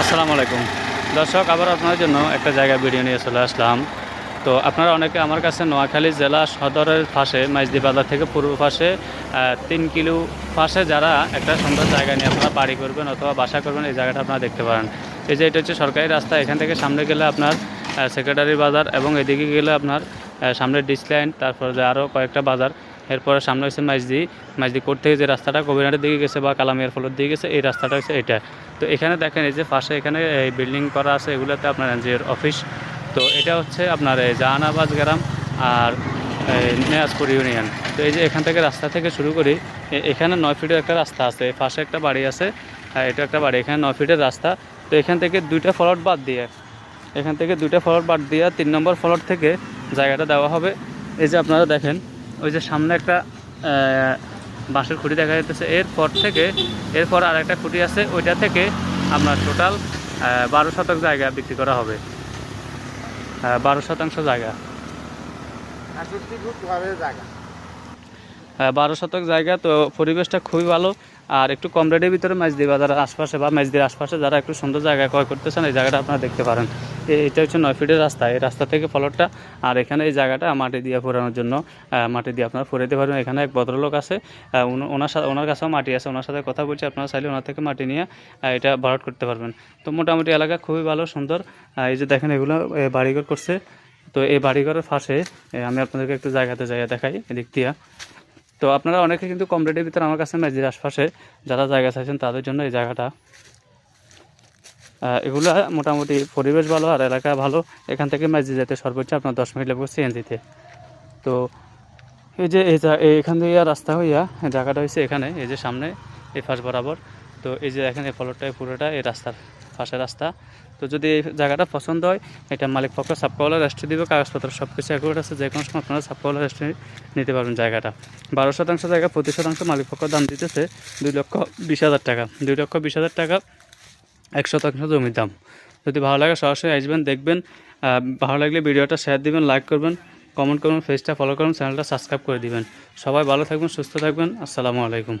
আসসালামু আলাইকুম। দর্শক, আবার আপনার জন্য একটা জায়গা ভিডিও নিয়ে চলে আসলাম। তো আপনারা অনেকে আমার কাছে নোয়াখালী জেলা সদরের পাশে, মাইজদি বাজার থেকে পূর্ব পাশে তিন কিলো পাশে যারা একটা সুন্দর জায়গা নিয়ে আপনারা বাড়ি করবেন অথবা বাসা করবেন, এই জায়গাটা আপনারা দেখতে পারেন। এই যে এটা হচ্ছে সরকারি রাস্তা, এখান থেকে সামনে গেলে আপনার সেক্রেটারি বাজার এবং এদিকে গেলে আপনার সামনে ডিসলাইন, তারপর আরও কয়েকটা বাজার। এরপরে সামনে হচ্ছে মাইজদি। মাইজদি কোর্ট থেকে যে রাস্তাটা কবিরাটের দিকে গেছে বা কালামিয়ার ফলের দিকে গেছে, এই রাস্তাটা হচ্ছে এটা। তো এখানে দেখেন এই যে পাশে এখানে এই বিল্ডিং করা আছে, এগুলোতে আপনার এনজিওর অফিস। তো এটা হচ্ছে আপনার এই জাহানাবাদ গ্রাম আর নেয়াজপুর ইউনিয়ন। তো এই যে এখান থেকে রাস্তা থেকে শুরু করি এখানে নয় ফিটের একটা রাস্তা আছে পাশে একটা বাড়ি আছে আর এটা একটা বাড়ি, এখানে নয় ফিটের রাস্তা। তো এখান থেকে দুইটা ফলট বাদ দিয়ে, এখান থেকে দুইটা ফলট বাদ দিয়ে তিন নম্বর ফলট থেকে জায়গাটা দেওয়া হবে। এই যে আপনারা দেখেন ওই যে সামনে একটা বাঁশের খুঁটি দেখা যাচ্ছে এরপর থেকে, এরপর আর একটা খুঁটি আছে, ওইটা থেকে আপনার টোটাল বারো শতক জায়গা বিক্রি করা হবে। বারো শতাংশ জায়গা। জায়গা। বারো শতক জায়গা, তো পরিবেশটা খুবই ভালো। আর একটু কম রেটের ভিতরে মাইজদি বাজারের আশপাশে বা মাইজদির আশপাশে যারা একটু সুন্দর জায়গা ক্রয় করতেছেন, এই জায়গাটা আপনারা দেখতে পারেন। এটা হচ্ছে নয় ফিটের রাস্তা। এই রাস্তা থেকে ফলটটা, আর এখানে এই জায়গাটা মাটি দিয়ে ফোরানোর জন্য মাটি দিয়ে আপনারা ফোরাতে পারবেন। এখানে এক ভদ্রলোক আছে ওনার সাথে ওনার কাছেও মাটি আছে, ওনার সাথে কথা বলছি, আপনারা চাইলে ওনার থেকে মাটি নিয়ে এটা ভরাট করতে পারবেন। তো মোটামুটি এলাকা খুবই ভালো, সুন্দর। এই যে দেখেন, এগুলো বাড়িঘর করছে। তো এই বাড়িঘরের ফাঁসে আমি আপনাদেরকে একটু জায়গাতে জায়গা দেখাই, এদিক দিয়া। তো আপনারা অনেকে কিন্তু কম রেটের ভিতরে আমার কাছে মেজির আশপাশে যারা জায়গা চাইছেন তাদের জন্য এই জায়গাটা। এগুলা মোটামুটি পরিবেশ ভালো আর এলাকা ভালো। এখান থেকে মেজি যেতে সর্বোচ্চ আপনার দশ মিনিট লাগবে সিএনজিতে। তো এই যে এই এখান থেকে রাস্তা হইয়া জায়গাটা হয়েছে এখানে, এই যে সামনে, এই পাশ বরাবর। তো এই যে এখানে এই ফলকটা পুরোটা এই রাস্তার। পাশে রাস্তা। তো যদি এই জায়গাটা পছন্দ হয়, এটা মালিক পক্ষ সাপকাওয়ালা রেস্টে দিবে, কাগজপত্র সব কিছু অ্যাকুরেট আছে, যে কোনো সময় আপনারা সাপকাওয়ালা রেস্টে নিতে পারবেন জায়গাটা। বারো শতাংশ জায়গা প্রতি শতাংশ মালিক পক্ষ দাম দিতেছে দুই লক্ষ বিশ হাজার টাকা। দুই লক্ষ বিশ হাজার টাকা, এক শতাংশ জমির দাম। যদি ভালো লাগে সরাসরি আসবেন, দেখবেন ভালো লাগলে ভিডিওটা শেয়ার দিবেন লাইক করবেন কমেন্ট করবেন পেজটা ফলো করবেন চ্যানেলটা সাবস্ক্রাইব করে দিবেন। সবাই ভালো থাকবেন, সুস্থ থাকবেন, আসসালামু আলাইকুম।